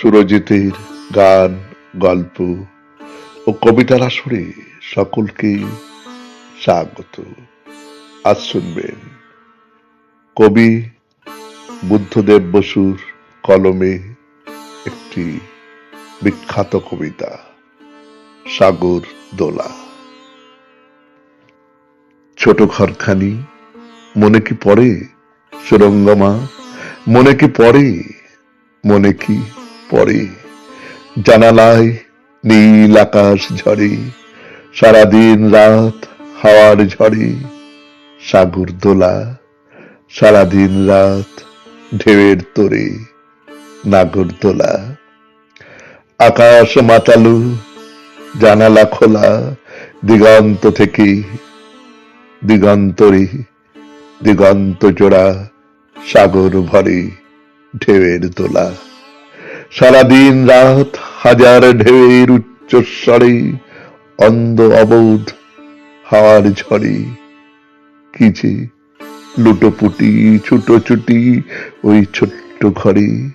সুরজিতের গান, গল্প ও কবিতার আসরে সকলকে স্বাগত। আজ শুনবেন কবি বুদ্ধদেব বসুর কলমে একটি বিখ্যাত কবিতা, সাগর দোলা। ছোট ঘরখানি, মনে কি পড়ে সুরঙ্গমা? মনে কি পড়ে? মনে কি পড়ে জানালায় নীল আকাশ ঝরে, সারাদিন রাত হাওয়ার ঝরে সাগর দোলা, সারাদিন রাত ঢেউয়ের তোরে নাগর দোলা। আকাশ মাতালু, জানালা খোলা, দিগন্ত থেকে দিগন্তরে, দিগন্ত জোড়া সাগর ভরে ঢেউয়ের দোলা। সারাদিন রাত হাজার ঢেউয়ের উচ্চস্বরে অন্ধ অবোধ হাওয়ার ঝড়ে কি যে লুটোপুটি, ছুটোছুটি ওই ছোট্ট ঘরে।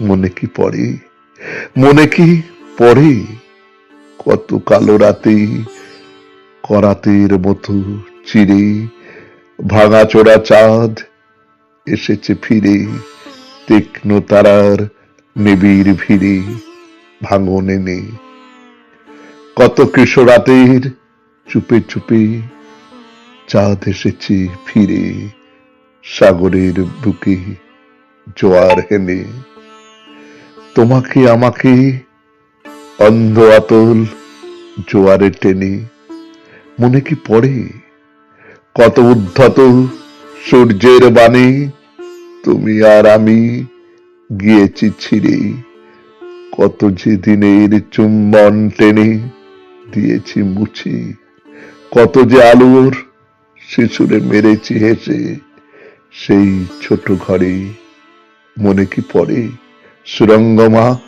মনে কি পড়ে? মনে কি পড়ে? কত কালো রাতে করাতের মতো চিরে ভাঙাচোরা চাঁদ এসেছে ফিরে। তীক্ষ্ণ তারার নিবিড় ভিড়ে ভাঙন এনে। কত কিশোরাতের চুপে চুপে চাঁদ এসেছে ফিরে সাগরের বুকে জোয়ার হেনে। তোমাকে আমাকে অন্ধ আতল জোয়ারে টেনে। মনে কি পড়ে? কত উদ্ধত সূর্যের বাণী, তুমি আর আমি গিয়েছি ছিঁড়ে। কত যে দিনের চুম্বন টেনে দিয়েছি মুছে। কত যে আলোর শিশুরে মেরেছি হেসে। সেই ছোট ঘরে মনে কি পড়ে? সুরঙ্গমা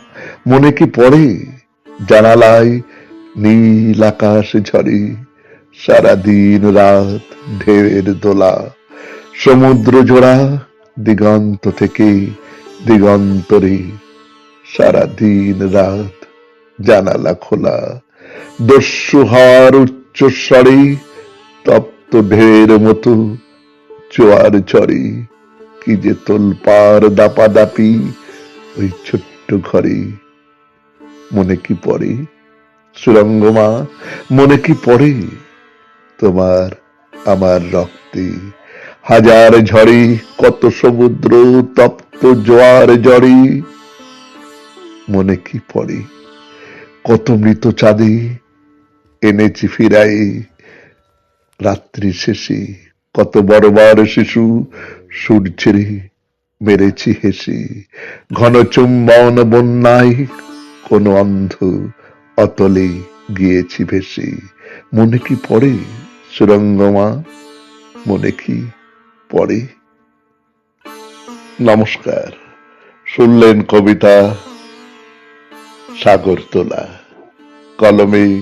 মনে কি পড়ে? জানালায় নীল আকাশ ঝরে। সারাদিন রাত ঢেউয়ের দোলা। সমুদ্র জোড়া দিগন্ত থেকে দিগন্তরে, সারাদিন রাত জানালা খোলা দস্যু হওয়ার উচ্চস্বরে তপ্ত ঢের মতো জোয়ার চড়ে কি যে তোলপার দাপাদাপি ওই ছোট্ট ঘরে। মনে কি পড়ে, সুরঙ্গমা, মনে কি পড়ে তোমার আমার রক্তে? হাজার ঝড়ে কত সমুদ্র তপ্ত জোয়ার জড়ে, মনে কি পড়ে? কত মৃত চাঁদে এনেছি ফিরাই। রাত্রি শেষে কত বড় বড় শিশু সূর্যের মেরেছি হেসে। ঘন চুম্বন বন্যায় কোন অন্ধ অতলে গিয়েছি ভেসে। মনে কি পড়ে সুরঙ্গমা মনে কি পড়ে? নমস্কার। শুনলেন কবিতা সাগর তোলা, কলমে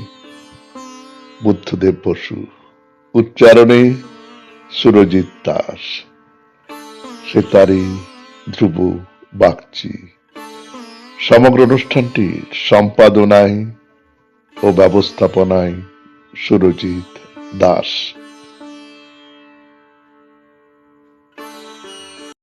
বুদ্ধদেব বসু, উচ্চারণে সুরজিৎ দাস। সেতারে ধ্রুব বাগচি। সমগ্র অনুষ্ঠানটি সম্পাদনায় ও ব্যবস্থাপনায় সুরজিৎ দাস।